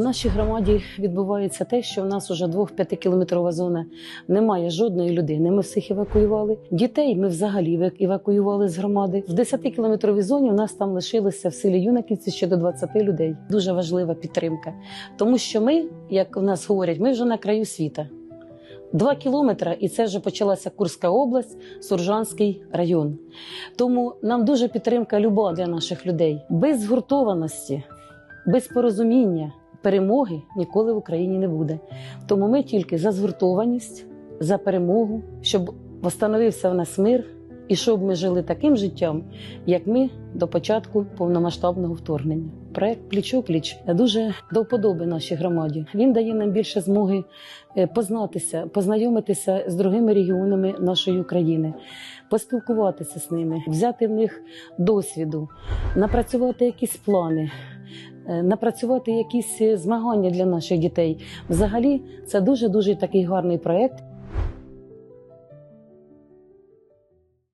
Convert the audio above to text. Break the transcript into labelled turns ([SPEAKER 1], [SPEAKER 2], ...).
[SPEAKER 1] В нашій громаді відбувається те, що в нас уже двох п'ятикілометрова зона немає жодної людини. Ми всіх евакуювали. Дітей ми взагалі евакуювали з громади. В 10-кілометровій зоні в нас там лишилося в селі Юнаківці ще до 20 людей. Дуже важлива підтримка, тому що ми, як в нас говорять, ми вже на краю світа. Два кілометри, і це вже почалася Курська область, Суржанський район. Тому нам дуже підтримка люба для наших людей. Без згуртованості, без порозуміння, перемоги ніколи в Україні не буде. Тому ми тільки за згуртованість, за перемогу, щоб встановився в нас мир і щоб ми жили таким життям, як ми до початку повномасштабного вторгнення. Проект Пліч-опліч дуже до вподоби нашій громаді. Він дає нам більше змоги е, познатися, познайомитися з другими регіонами нашої України, поспілкуватися з ними, взяти в них досвіду, напрацювати якісь плани. Е, Напрацювати якісь змагання для наших дітей. Взагалі, це дуже дуже такий гарний проект,